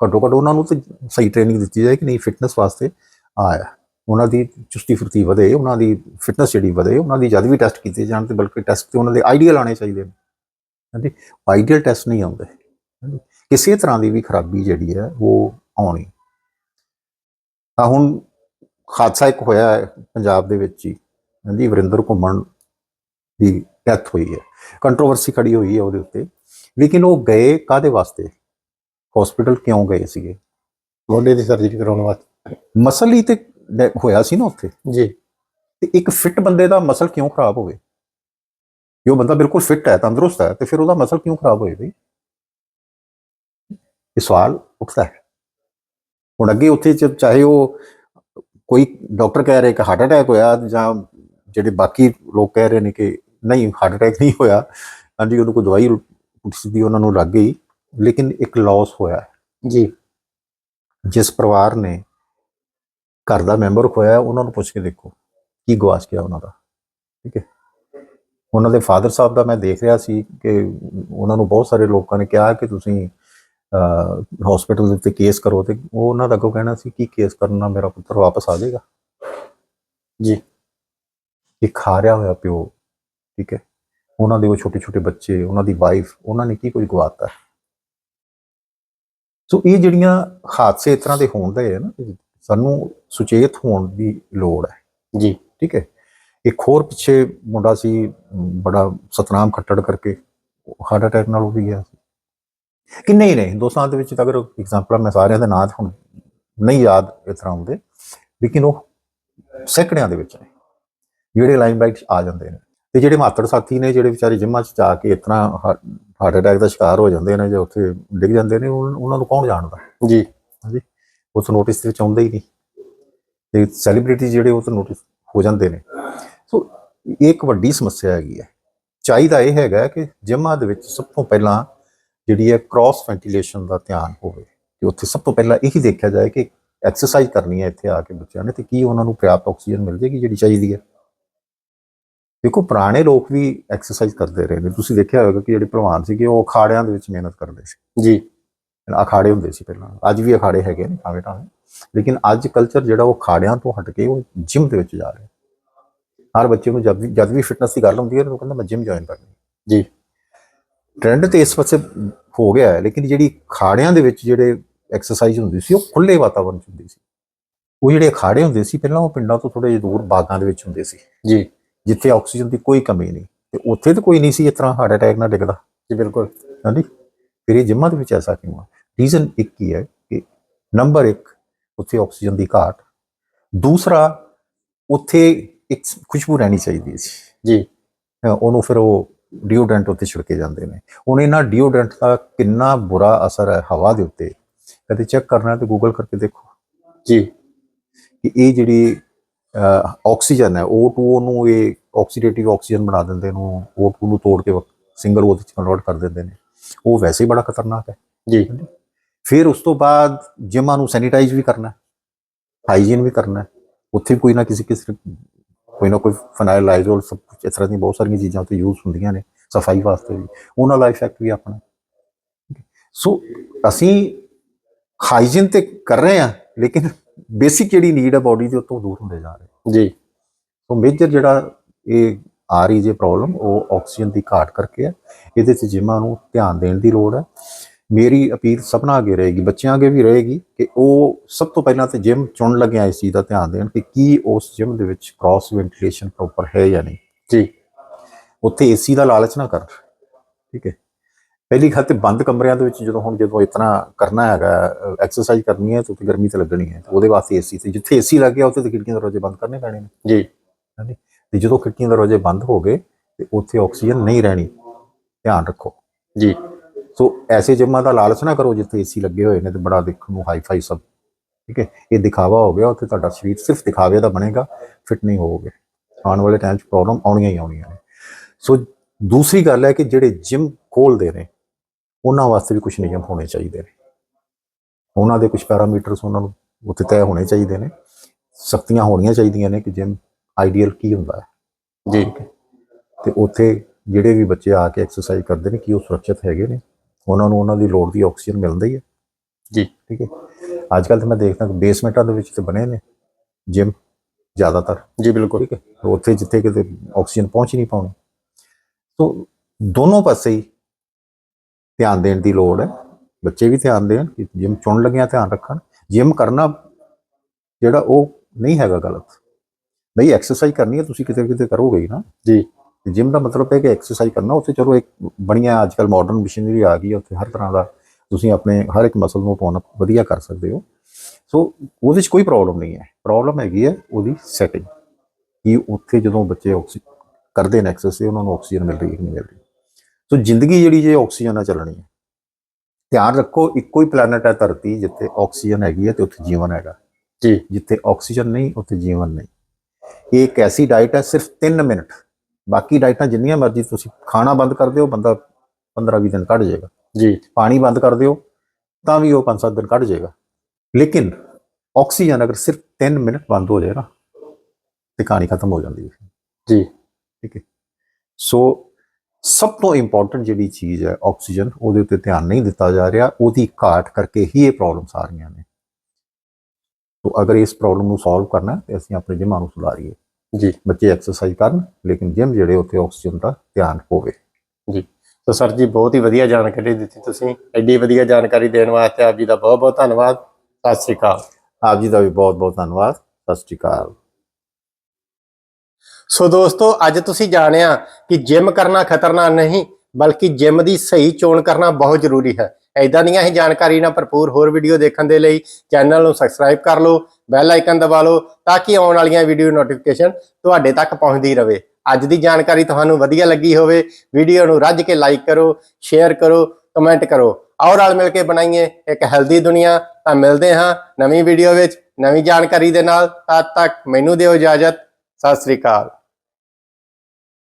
B: ਘੱਟੋ ਘੱਟ ਉਹਨਾਂ ਨੂੰ ਤੇ ਸਹੀ ਟ੍ਰੇਨਿੰਗ ਦਿੱਤੀ ਜਾਏ ਕਿ ਨਹੀਂ ਫਿਟਨੈਸ ਵਾਸਤੇ ਆਇਆ। ਉਹਨਾਂ ਦੀ ਚੁਸਤੀ ਫੁਰਤੀ ਵਧੇ ਉਹਨਾਂ ਦੀ ਫਿਟਨੈਸ ਜਿਹੜੀ ਵਧੇ ਉਹਨਾਂ ਦੀ ਜਦ ਵੀ ਟੈਸਟ ਕੀਤੇ ਜਾਣ ਤੇ ਬਲਕਿ ਟੈਸਟ ਤੇ ਉਹਨਾਂ ਦੇ ਆਈਡੀਅਲ ਆਣੇ ਚਾਹੀਦੇ ਨੇ। ਹਾਂਜੀ ਆਈਡੀਅਲ ਟੈਸਟ ਨਹੀਂ ਆਉਂਦੇ। ਹਾਂਜੀ। ਕਿਸੇ ਤਰ੍ਹਾਂ ਦੀ ਵੀ ਖਰਾਬੀ ਜਿਹੜੀ ਹੈ ਉਹ ਆਉਣੀ। ਆ ਹੁਣ ਹਾਦਸਾ ਇੱਕ ਹੋਇਆ ਹੈ ਪੰਜਾਬ ਦੇ ਵਿੱਚ ਹੀ। ਹਾਂਜੀ ਵਰਿੰਦਰ ਘੁੰਮਣ ਦੀ ਡੈਥ ਹੋਈ ਹੈ। ਕੰਟਰੋਵਰਸੀ ਖੜੀ ਹੋਈ ਹੈ ਉਹਦੇ ਉੱਤੇ। ਲੇਕਿਨ ਉਹ ਗਏ ਕਾਦੇ ਵਾਸਤੇ? ਹਸਪੀਟਲ ਕਿਉਂ ਗਏ ਸੀਗੇ?
A: ਮੋਢੇ ਦੀ ਸਰਜਰੀ ਕਰਾਉਣ ਵਾਸਤੇ।
B: ਮਸਲ ਹੀ ਤੇ ਡੈ- ਹੋਇਆ ਸੀ ਨਾ ਉੱਥੇ।
A: ਜੀ।
B: ਤੇ ਇੱਕ ਫਿੱਟ ਬੰਦੇ ਦਾ ਮਸਲ ਕਿਉਂ ਖਰਾਬ ਹੋਵੇ? ਜੋ ਬੰਦਾ ਬਿਲਕੁਲ ਫਿੱਟ ਹੈ ਤੰਦਰੁਸਤ ਹੈ ਤੇ ਫਿਰ ਉਹਦਾ ਮਸਲ ਕਿਉਂ ਖਰਾਬ ਹੋਏ ਬਈ? ਇਹ ਸਵਾਲ ਉੱਠਦਾ ਹੈ। ਹੁਣ ਅੱਗੇ ਉੱਥੇ ਚ- ਚਾਹੇ ਉਹ ਕੋਈ ਡਾਕਟਰ ਕਹਿ ਰਿਹਾ ਕਿ ਹਾਰਟ ਅਟੈਕ ਹੋਇਆ ਜਾਂ ਜਿਹੜੇ ਬਾਕੀ ਲੋਕ ਕਹਿ ਰਹੇ ਨੇ ਕਿ ਨਹੀਂ ਹਾਰਟ ਅਟੈਕ ਨਹੀਂ ਹੋਇਆ ਹਾਂਜੀ ਉਹਨੂੰ ਕੋਈ ਦਵਾਈ ਸਿੱਧੀ ਉਹਨਾਂ ਨੂੰ ਲੱਗ ਗਈ ਲੇਕਿਨ ਇੱਕ ਲਾਸ ਹੋਇਆ।
A: ਜੀ।
B: ਜਿਸ ਪਰਿਵਾਰ ਨੇ ਘਰ ਦਾ ਮੈਂਬਰ ਖੋਇਆ ਉਹਨਾਂ ਨੂੰ ਪੁੱਛ ਕੇ ਦੇਖੋ ਕੀ ਗਵਾਚ ਗਿਆ ਉਹਨਾਂ ਦਾ। ਠੀਕ ਹੈ। ਉਹਨਾਂ ਦੇ ਫਾਦਰ ਸਾਹਿਬ ਦਾ ਮੈਂ ਦੇਖ ਰਿਹਾ ਸੀ ਕਿ ਉਹਨਾਂ ਨੂੰ ਬਹੁਤ ਸਾਰੇ ਲੋਕਾਂ ਨੇ ਕਿਹਾ ਕਿ ਤੁਸੀਂ ਹਸਪੀਟਲ ਦੇ ਉੱਤੇ ਕੇਸ ਕਰੋ ਤੇ ਉਹ ਉਹਨਾਂ ਦਾ ਅੱਗੋਂ ਕਹਿਣਾ ਸੀ ਕਿ ਕੇਸ ਕਰਨਾ ਮੇਰਾ ਪੁੱਤਰ ਵਾਪਸ ਆ ਜਾਏਗਾ।
A: ਜੀ।
B: ਇੱਕ ਹਾਰਿਆ ਹੋਇਆ ਪਿਓ। ਠੀਕ ਹੈ। ਉਹਨਾਂ ਦੇ ਉਹ ਛੋਟੇ ਛੋਟੇ ਬੱਚੇ ਉਹਨਾਂ ਦੀ ਵਾਈਫ ਉਹਨਾਂ ਨੇ ਕੀ ਕੁਝ ਗਵਾਤਾ ਸੋ ਇਹ ਜਿਹੜੀਆਂ ਹਾਦਸੇ ਇਸ ਤਰ੍ਹਾਂ ਦੇ ਹੁੰਦੇ ਆ ਨਾ ਸਾਨੂੰ ਸੁਚੇਤ ਹੋਣ ਦੀ ਲੋੜ ਹੈ।
A: ਜੀ।
B: ਠੀਕ ਹੈ? ਇੱਕ ਹੋਰ ਪਿੱਛੇ ਮੁੰਡਾ ਸੀ ਬੜਾ ਸਤਨਾਮ ਖੱਟੜ ਕਰਕੇ ਹਾਰਟ ਅਟੈਕ ਨਾਲ ਉਹ ਵੀ ਗਿਆ ਸੀ। ਕਿੰਨੇ ਹੀ ਨੇ ਹਿੰਦੁਸਤਾਨ ਦੇ ਵਿੱਚ ਤਾਂ ਅਗਰ ਐਗਜ਼ਾਮਪਲ ਮੈਂ ਸਾਰਿਆਂ ਦੇ ਨਾਂ ਹੁਣ ਨਹੀਂ ਯਾਦ ਇਸ ਤਰ੍ਹਾਂ ਹੁੰਦੇ ਲੇਕਿਨ ਉਹ ਸੈਂਕੜਿਆਂ ਦੇ ਵਿੱਚ ਨੇ ਜਿਹੜੇ ਲਾਈਨ ਬਾਈਟ ਆ ਜਾਂਦੇ ਨੇ। ਤੇ ਜਿਹੜੇ ਮਾਤੜ ਸਾਥੀ ਨੇ ਜਿਹੜੇ ਵਿਚਾਰੇ ਜਿੰਮਾਂ 'ਚ ਜਾ ਕੇ ਇਸ ਤਰ੍ਹਾਂ ਹਾਰਟ ਅਟੈਕ ਦਾ ਸ਼ਿਕਾਰ ਹੋ ਜਾਂਦੇ ਨੇ ਜਾਂ ਉੱਥੇ ਡਿੱਗ ਜਾਂਦੇ ਨੇ ਉਹ- ਉਹਨਾਂ ਨੂੰ ਕੌਣ ਜਾਣਦਾ?
A: ਜੀ।
B: ਉਸ ਨੋਟਿਸ ਦੇ ਵਿੱਚ ਆਉਂਦੇ ਹੀ ਨਹੀਂ। ਤੇ ਸੈਲੀਬ੍ਰਿਟੀ ਜਿਹੜੇ ਉਹ ਤਾਂ ਨੋਟਿਸ ਹੋ ਜਾਂਦੇ ਨੇ। ਸੋ ਇਹ ਇੱਕ ਵੱਡੀ ਸਮੱਸਿਆ ਹੈਗੀ ਹੈ। ਚਾਹੀਦਾ ਇਹ ਹੈਗਾ ਕਿ ਜਿਮਾਂ ਦੇ ਵਿੱਚ ਸਭ ਤੋਂ ਪਹਿਲਾਂ ਜਿਹੜੀ ਹੈ ਕ੍ਰਾਸ ਵੈਂਟੀਲੇਸ਼ਨ ਦਾ ਧਿਆਨ ਹੋਵੇ। ਕਿ ਉੱਥੇ ਸਭ ਤੋਂ ਪਹਿਲਾਂ ਇਹੀ ਦੇਖਿਆ ਜਾਏ ਕਿ ਐਕਸਰਸਾਈਜ਼ ਕਰਨੀ ਹੈ ਇੱਥੇ ਆ ਕੇ ਬੱਚਿਆਂ ਨੇ ਤੇ ਕੀ ਉਹਨਾਂ ਨੂੰ ਪ੍ਰਿਆਪਤ ਆਕਸੀਜਨ ਮਿਲ ਜੇਗੀ ਜਿਹੜੀ ਚਾਹੀਦੀ ਹੈ। ਦੇਖੋ, ਪੁਰਾਣੇ ਲੋਕ ਵੀ ਐਕਸਰਸਾਈਜ਼ ਕਰਦੇ ਰਹੇ ਨੇ। ਤੁਸੀਂ ਦੇਖਿਆ ਹੋਵੇਗਾ ਕਿ ਜਿਹੜੇ ਭਲਵਾਨ ਸੀਗੇ ਉਹ ਅਖਾੜਿਆਂ ਦੇ ਵਿੱਚ ਮਿਹਨਤ ਕਰਦੇ ਸੀ।
A: ਜੀ।
B: ਅਖਾੜੇ ਹੁੰਦੇ ਸੀ ਪਹਿਲਾਂ। ਅੱਜ ਵੀ ਅਖਾੜੇ ਹੈਗੇ ਨੇ ਭਾਵੇਂ ਤਾਂ। ਲੇਕਿਨ ਅੱਜ ਕਲਚਰ ਜਿਹੜਾ ਉਹ ਅਖਾੜਿਆਂ ਤੋਂ ਹਟ ਕੇ ਉਹ ਜਿਮ ਦੇ ਵਿੱਚ ਜਾ ਰਿਹਾ। ਹਰ ਬੱਚੇ ਨੂੰ ਜਦ ਵੀ ਜਦ ਵੀ ਫਿਟਨੈਸ ਦੀ ਗੱਲ ਹੁੰਦੀ ਹੈ ਉਹ ਕਹਿੰਦਾ ਮੈਂ ਜਿਮ ਜੁਆਇਨ ਕਰਨੀ।
A: ਜੀ।
B: ਟ੍ਰੈਂਡ ਤੇ ਇਸ ਪਾਸੇ ਹੋ ਗਿਆ ਹੈ ਲੇਕਿਨ ਜਿਹੜੀ ਅਖਾੜਿਆਂ ਦੇ ਵਿੱਚ ਜਿਹੜੇ ਐਕਸਰਸਾਈਜ਼ ਹੁੰਦੀ ਸੀ ਉਹ ਖੁੱਲੇ ਵਾਤਾਵਰਣ 'ਚ ਹੁੰਦੀ ਸੀ। ਉਹ ਜਿਹੜੇ ਅਖਾੜੇ ਹੁੰਦੇ ਸੀ ਪਹਿਲਾਂ ਉਹ ਪਿੰਡਾਂ ਤੋਂ ਥੋੜੇ ਜਿਹੇ ਦੂਰ ਬਾਗਾਂ ਦੇ ਵਿੱਚ ਹੁੰਦੇ ਸੀ।
A: ਜੀ।
B: ਜਿੱਥੇ ਆਕਸੀਜਨ ਦੀ ਕੋਈ ਕਮੀ ਨਹੀਂ। ਤੇ ਉੱਥੇ ਤਾਂ ਕੋਈ ਨਹੀਂ ਸੀ ਇਸ ਤਰ੍ਹਾਂ ਹਾਰਟ ਅਟੈਕ ਨਾਲ ਡਿੱਗਦਾ।
A: ਜੀ ਬਿਲਕੁਲ।
B: ਹਾਂਜੀ। ਫਿਰ ਇਹ ਜਿੰਮਾਂ ਦੇ ਵਿੱਚ ਐਸਾ ਕਿਉਂ ਆ? ਰੀਜ਼ਨ ਇੱਕ ਹੀ ਹੈ ਕਿ ਨੰਬਰ 1 ਉੱਥੇ ਆਕਸੀਜਨ ਦੀ ਘਾਟ ਦੂਸਰਾ ਉੱਥੇ ਇੱਕ ਖੁਸ਼ਬੂ ਰਹਿਣੀ ਚਾਹੀਦੀ ਸੀ।
A: ਜੀ।
B: ਉਹਨੂੰ ਫਿਰ ਉਹ ਡਿਓਡਰੈਂਟ ਉੱਤੇ ਛਿੜਕੇ ਜਾਂਦੇ ਨੇ। ਹੁਣ ਇਹਨਾਂ ਡਿਓਡਰੈਂਟ ਦਾ ਕਿੰਨਾ ਬੁਰਾ ਅਸਰ ਹੈ ਹਵਾ ਦੇ ਉੱਤੇ ਕਦੇ ਚੈੱਕ ਕਰਨਾ ਤੇ ਗੂਗਲ ਕਰਕੇ ਦੇਖੋ।
A: ਜੀ।
B: ਕਿ ਇਹ ਜਿਹੜੀ ਆਕਸੀਜਨ ਹੈ O2 ਨੂੰ ਇਹ ਆਕਸੀਡੇਟਿਵ ਆਕਸੀਜਨ ਬਣਾ ਦਿੰਦੇ ਨੂੰ O2 ਨੂੰ ਤੋੜ ਕੇ ਸਿੰਗਲ O ਚ ਕਨਵਰਟ ਕਰ ਦਿੰਦੇ ਨੇ। ਉਹ ਵੈਸੇ ਹੀ ਬੜਾ ਖਤਰਨਾਕ ਹੈ।
A: ਜੀ।
B: ਫਿਰ ਉਸ ਤੋਂ ਬਾਅਦ ਜਿਮਾਂ ਨੂੰ ਸੈਨੀਟਾਈਜ਼ ਵੀ ਕਰਨਾ ਹਾਈਜੀਨ ਵੀ ਕਰਨਾ ਹੈ। ਉੱਥੇ ਕੋਈ ਨਾ ਕਿਸੇ ਕਿਸੇ ਕੋਈ ਨਾ ਕੋਈ ਫਨਾਈਲ ਲਾਈਜ਼ੋਲ ਸਭ ਕੁਝ ਇਸ ਤਰ੍ਹਾਂ ਦੀਆਂ ਬਹੁਤ ਸਾਰੀਆਂ ਚੀਜ਼ਾਂ ਉੱਥੇ ਯੂਜ਼ ਹੁੰਦੀਆਂ ਨੇ ਸਫ਼ਾਈ ਵਾਸਤੇ ਵੀ। ਉਹਨਾਂ ਦਾ ਇਫੈਕਟ ਵੀ ਆਪਣਾ। ਸੋ ਅਸੀਂ ਹਾਈਜੀਨ ਤੇ ਕਰ ਰਹੇ ਹਾਂ ਲੇਕਿਨ ਬੇਸਿਕ ਜਿਹੜੀ ਨੀਡ ਹੈ ਬਾਡੀ ਦੀ ਉਹ ਤੋਂ ਦੂਰ ਹੁੰਦੇ ਜਾ ਰਹੇ
A: ਜੀ।
B: ਸੋ ਮੇਜਰ ਜਿਹੜਾ ਇਹ ਆ ਰਹੀ ਜੇ ਪ੍ਰੋਬਲਮ ਉਹ ਆਕਸੀਜਨ ਦੀ ਘਾਟ ਕਰਕੇ ਹੈ। ਇਹਦੇ 'ਚ ਜਿਮਾਂ ਨੂੰ ਧਿਆਨ ਦੇਣ ਦੀ ਲੋੜ ਹੈ। ਮੇਰੀ ਅਪੀਲ ਸਭਨਾਂ ਅੱਗੇ ਰਹੇਗੀ ਬੱਚਿਆਂ ਅੱਗੇ ਵੀ ਰਹੇਗੀ ਕਿ ਉਹ ਸਭ ਤੋਂ ਪਹਿਲਾਂ ਤੇ ਜਿਮ ਚੁਣਨ ਲੱਗਿਆ ਇਸ ਚੀਜ਼ ਦਾ ਧਿਆਨ ਦੇਣ ਕਿ ਕੀ ਉਸ ਜਿਮ ਦੇ ਵਿੱਚ ਕ੍ਰਾਸ ਵੈਂਟੀਲੇਸ਼ਨ ਪ੍ਰੋਪਰ ਹੈ ਜਾਂ ਨਹੀਂ।
A: ਜੀ।
B: ਉੱਥੇ ਏਸੀ ਦਾ ਲਾਲਚ ਨਾ ਕਰ ਠੀਕ ਹੈ। ਪਹਿਲੀ ਗੱਲ ਤੇ ਬੰਦ ਕਮਰਿਆਂ ਦੇ ਵਿੱਚ ਜਦੋਂ ਹੁਣ ਜਦੋਂ ਇਤਨਾ ਕਰਨਾ ਹੈਗਾ ਐਕਸਰਸਾਈਜ਼ ਕਰਨੀ ਹੈ ਤਾਂ ਉੱਥੇ ਗਰਮੀ ਤਾਂ ਲੱਗਣੀ ਹੈ। ਉਹਦੇ ਵਾਸਤੇ ਏਸੀ ਤੇ ਜਿੱਥੇ ਏਸੀ ਲੱਗ ਗਿਆ ਉੱਥੇ ਤੇ ਖਿੜਕੀਆਂ ਦਰਵਾਜ਼ੇ ਬੰਦ ਕਰਨੇ ਪੈਣੇ ਨੇ।
A: ਜੀ।
B: ਤੇ ਜਦੋਂ ਖਿੜਕੀਆਂ ਦਰਵਾਜ਼ੇ ਬੰਦ ਹੋ ਗਏ ਤੇ ਉੱਥੇ ਆਕਸੀਜਨ ਨਹੀਂ ਰਹਿਣੀ ਧਿਆਨ ਰੱਖੋ।
A: ਜੀ।
B: ਸੋ ਐਸੇ ਜਿੰਮਾਂ ਦਾ ਲਾਲਚ ਨਾ ਕਰੋ ਜਿੱਥੇ ਏਸੀ ਲੱਗੇ ਹੋਏ ਨੇ ਤੇ ਬੜਾ ਦੇਖਣ ਨੂੰ ਹਾਈ ਫਾਈ ਸਭ। ਠੀਕ ਹੈ? ਇਹ ਦਿਖਾਵਾ ਹੋ ਗਿਆ ਉੱਥੇ ਤੁਹਾਡਾ ਸਰੀਰ ਸਿਰਫ ਦਿਖਾਵੇ ਦਾ ਬਣੇਗਾ ਫਿਟ ਨਹੀਂ ਹੋਵੋਗੇ। ਆਉਣ ਵਾਲੇ ਟਾਈਮ 'ਚ ਪ੍ਰੋਬਲਮ ਆਉਣੀਆਂ ਹੀ ਆਉਣੀਆਂ ਨੇ। ਸੋ ਦੂਸਰੀ ਗੱਲ ਹੈ ਕਿ ਜਿਹੜੇ ਜਿਮ ਖੋਲਦੇ ਨੇ ਉਹਨਾਂ ਵਾਸਤੇ ਵੀ ਕੁਝ ਨਿਯਮ ਹੋਣੇ ਚਾਹੀਦੇ ਨੇ। ਉਹਨਾਂ ਦੇ ਕੁਝ ਪੈਰਾਮੀਟਰਸ ਉਹਨਾਂ ਨੂੰ ਉੱਥੇ ਤੈਅ ਹੋਣੇ ਚਾਹੀਦੇ ਨੇ। ਸਖਤੀਆਂ ਹੋਣੀਆਂ ਚਾਹੀਦੀਆਂ ਨੇ ਕਿ ਜਿਮ ਆਈਡੀਅਲ ਕੀ ਹੁੰਦਾ ਹੈ?
A: ਜੀ।
B: ਤੇ ਉੱਥੇ ਜਿਹੜੇ ਵੀ ਬੱਚੇ ਆ ਕੇ ਐਕਸਰਸਾਈਜ਼ ਕਰਦੇ ਨੇ ਕੀ ਉਹ ਸੁਰੱਖਿਅਤ ਹੈਗੇ ਨੇ? ਉਹਨਾਂ ਨੂੰ ਉਹਨਾਂ ਦੀ ਲੋੜ ਦੀ ਆਕਸੀਜਨ ਮਿਲਦੀ ਹੈ?
A: ਜੀ।
B: ਠੀਕ ਹੈ। ਅੱਜ ਕੱਲ ਤਾਂ ਮੈਂ ਦੇਖਦਾ ਕਿ ਬੇਸਮੈਂਟਾਂ ਦੇ ਵਿੱਚ ਤੇ ਬਣੇ ਨੇ। ਜਿਮ ਜ਼ਿਆਦਾਤਰ।
A: ਜੀ ਬਿਲਕੁਲ।
B: ਠੀਕ ਹੈ। ਉੱਥੇ ਜਿੱਥੇ ਕਿਤੇ ਆਕਸੀਜਨ ਪਹੁੰਚ ਨਹੀਂ ਪਾਉਣੀ। ਸੋ ਦੋਨੋਂ ਪਾਸੇ ਹੀ ਧਿਆਨ ਦੇਣ ਦੀ ਲੋੜ ਹੈ। ਬੱਚੇ ਵੀ ਧਿਆਨ ਦੇਣ ਕਿ ਜਿਮ ਚੁਣ ਲੱਗਿਆ ਧਿਆਨ ਰੱਖਣ। ਜਿਮ ਕਰਨਾ ਜਿਹੜਾ ਉਹ ਨਹੀਂ ਹੈਗਾ ਗਲਤ। ਬਈ ਐਕਸਰਸਾਈਜ਼ ਕਰਨੀ ਹੈ ਤੁਸੀਂ ਕਿਤੇ ਕਿਤੇ ਕਰੋਗੇ ਹੀ ਨਾ।
A: ਜੀ।
B: ਜਿਮ ਦਾ ਮਤਲਬ ਹੈ ਕਿ ਐਕਸਰਸਾਈਜ਼ ਕਰਨਾ ਉੱਥੇ ਚਲੋ ਇੱਕ ਬਣੀਆਂ ਅੱਜ ਕੱਲ ਮਾਡਰਨ ਮਸ਼ੀਨਰੀ ਆ ਗਈ ਹੈ ਉੱਥੇ ਹਰ ਤਰ੍ਹਾਂ ਦਾ ਤੁਸੀਂ ਆਪਣੇ ਹਰ ਇੱਕ ਮਸਲ ਨੂੰ ਪਾਉਣਾ ਵਧੀਆ ਕਰ ਸਕਦੇ ਹੋ। ਸੋ ਉਹਦੇ 'ਚ ਕੋਈ ਪ੍ਰੋਬਲਮ ਨਹੀਂ ਹੈ। ਪ੍ਰੋਬਲਮ ਹੈਗੀ ਹੈ ਉਹਦੀ ਸੈਟਿੰਗ ਕਿ ਉੱਥੇ ਜਦੋਂ ਬੱਚੇ ਆਕਸੀ ਕਰਦੇ ਨੇ ਐਕਸਰਸਾਈਜ਼ ਉਹਨਾਂ ਨੂੰ ਆਕਸੀਜਨ ਮਿਲ ਰਹੀ ਹੈ ਕਿ ਨਹੀਂ ਮਿਲ ਰਹੀ। ਸੋ ਜ਼ਿੰਦਗੀ ਜਿਹੜੀ ਜੇ ਆਕਸੀਜਨ ਨਾਲ ਚੱਲਣੀ ਹੈ ਧਿਆਨ ਰੱਖੋ ਇੱਕੋ ਹੀ ਪਲੈਨਟ ਹੈ ਧਰਤੀ ਜਿੱਥੇ ਆਕਸੀਜਨ ਹੈਗੀ ਹੈ ਤੇ ਉੱਥੇ ਜੀਵਨ ਹੈਗਾ।
A: ਜੀ।
B: ਜਿੱਥੇ ਆਕਸੀਜਨ ਨਹੀਂ ਉੱਥੇ ਜੀਵਨ ਨਹੀਂ। ਇਹ ਇੱਕ ਐਸੀ ਡਾਈਟ ਹੈ ਸਿਰਫ 3 ਮਿੰਟ। ਬਾਕੀ ਡਾਈਟਾਂ ਜਿੰਨੀਆਂ ਮਰਜ਼ੀ ਤੁਸੀਂ ਖਾਣਾ ਬੰਦ ਕਰ ਦਿਓ ਬੰਦਾ 15-20 ਦਿਨ ਕੱਢ ਜਾਏਗਾ।
A: ਜੀ।
B: ਪਾਣੀ ਬੰਦ ਕਰ ਦਿਓ ਤਾਂ ਵੀ ਉਹ 5-7 ਦਿਨ ਕੱਢ ਜਾਏਗਾ। ਲੇਕਿਨ ਆਕਸੀਜਨ ਅਗਰ ਸਿਰਫ 3 ਮਿੰਟ ਬੰਦ ਹੋ ਜਾਏ ਨਾ ਤੇ ਕਹਾਣੀ ਖਤਮ ਹੋ ਜਾਂਦੀ ਹੈ।
A: ਜੀ।
B: ਠੀਕ ਹੈ। ਸੋ ਸਭ ਤੋਂ ਇੰਪੋਰਟੈਂਟ ਜਿਹੜੀ ਚੀਜ਼ ਹੈ ਆਕਸੀਜਨ ਉਹਦੇ ਉੱਤੇ ਧਿਆਨ ਨਹੀਂ ਦਿੱਤਾ ਜਾ ਰਿਹਾ ਉਹਦੀ ਘਾਟ ਕਰਕੇ ਹੀ ਇਹ ਪ੍ਰੋਬਲਮ ਆ ਰਹੀਆਂ ਨੇ। ਸੋ ਅਗਰ ਇਸ ਪ੍ਰੋਬਲਮ ਨੂੰ ਸੋਲਵ ਕਰਨਾ ਤੇ ਅਸੀਂ ਆਪਣੇ ਜਿਮਾਂ ਨੂੰ ਸੁਧਾਰੀਏ
A: ਜੀ।
B: ਬੱਚੇ ਐਕਸਰਸਾਈਜ਼ ਕਰਨ ਲੇਕਿਨ ਜਿਮ ਜਿਹੜੇ ਉੱਥੇ ਆਕਸੀਜਨ ਦਾ ਧਿਆਨ ਹੋਵੇ।
A: ਜੀ। ਸੋ ਸਰ ਜੀ ਬਹੁਤ ਹੀ ਵਧੀਆ ਜਾਣਕਾਰੀ ਦਿੱਤੀ ਤੁਸੀਂ। ਐਡੀ ਵਧੀਆ ਜਾਣਕਾਰੀ ਦੇਣ ਵਾਸਤੇ ਆਪ ਜੀ ਦਾ ਬਹੁਤ ਬਹੁਤ ਧੰਨਵਾਦ। ਸਤਿ ਸ੍ਰੀ ਅਕਾਲ।
B: ਆਪ ਜੀ ਦਾ ਵੀ ਬਹੁਤ ਬਹੁਤ ਧੰਨਵਾਦ। ਸਤਿ ਸ਼੍ਰੀ ਅਕਾਲ।
A: ਸੋ ਦੋਸਤੋ ਅੱਜ ਤੁਸੀਂ ਜਾਣਿਆ ਕਿ ਜਿਮ ਕਰਨਾ ਖਤਰਨਾਕ ਨਹੀਂ ਬਲਕਿ ਜਿਮ ਦੀ ਸਹੀ ਚੋਣ ਕਰਨਾ ਬਹੁਤ ਜ਼ਰੂਰੀ ਹੈ। ਐਦਾਂ ਦੀਆਂ ਹੀ ਜਾਣਕਾਰੀ ਨਾਲ ਭਰਪੂਰ ਹੋਰ ਵੀਡੀਓ ਦੇਖਣ ਦੇ ਲਈ ਚੈਨਲ ਨੂੰ ਸਬਸਕ੍ਰਾਈਬ ਕਰ ਲਓ ਬੈਲ ਆਈਕਨ ਦਬਾ ਲਓ ਤਾਂ ਕਿ ਆਉਣ ਵਾਲੀਆਂ ਵੀਡੀਓ ਨੋਟੀਫਿਕੇਸ਼ਨ ਤੁਹਾਡੇ ਤੱਕ ਪਹੁੰਚਦੀ ਰਹੇ। ਅੱਜ ਦੀ ਜਾਣਕਾਰੀ ਤੁਹਾਨੂੰ ਵਧੀਆ ਲੱਗੀ ਹੋਵੇ ਵੀਡੀਓ ਨੂੰ ਰੱਜ ਕੇ ਲਾਈਕ ਕਰੋ ਸ਼ੇਅਰ ਕਰੋ ਕਮੈਂਟ ਕਰੋ। ਆਓ ਰਲ ਮਿਲ ਕੇ ਬਣਾਈਏ ਇੱਕ ਹੈਲਦੀ ਦੁਨੀਆ। ਤਾਂ ਮਿਲਦੇ ਹਾਂ ਨਵੀਂ ਵੀਡੀਓ ਵਿੱਚ ਨਵੀਂ ਜਾਣਕਾਰੀ ਦੇ ਨਾਲ। ਤਦ ਤੱਕ ਮੈਨੂੰ ਦਿਓ ਇਜਾਜ਼ਤ। ਸਤਿ ਸ੍ਰੀ ਅਕਾਲ।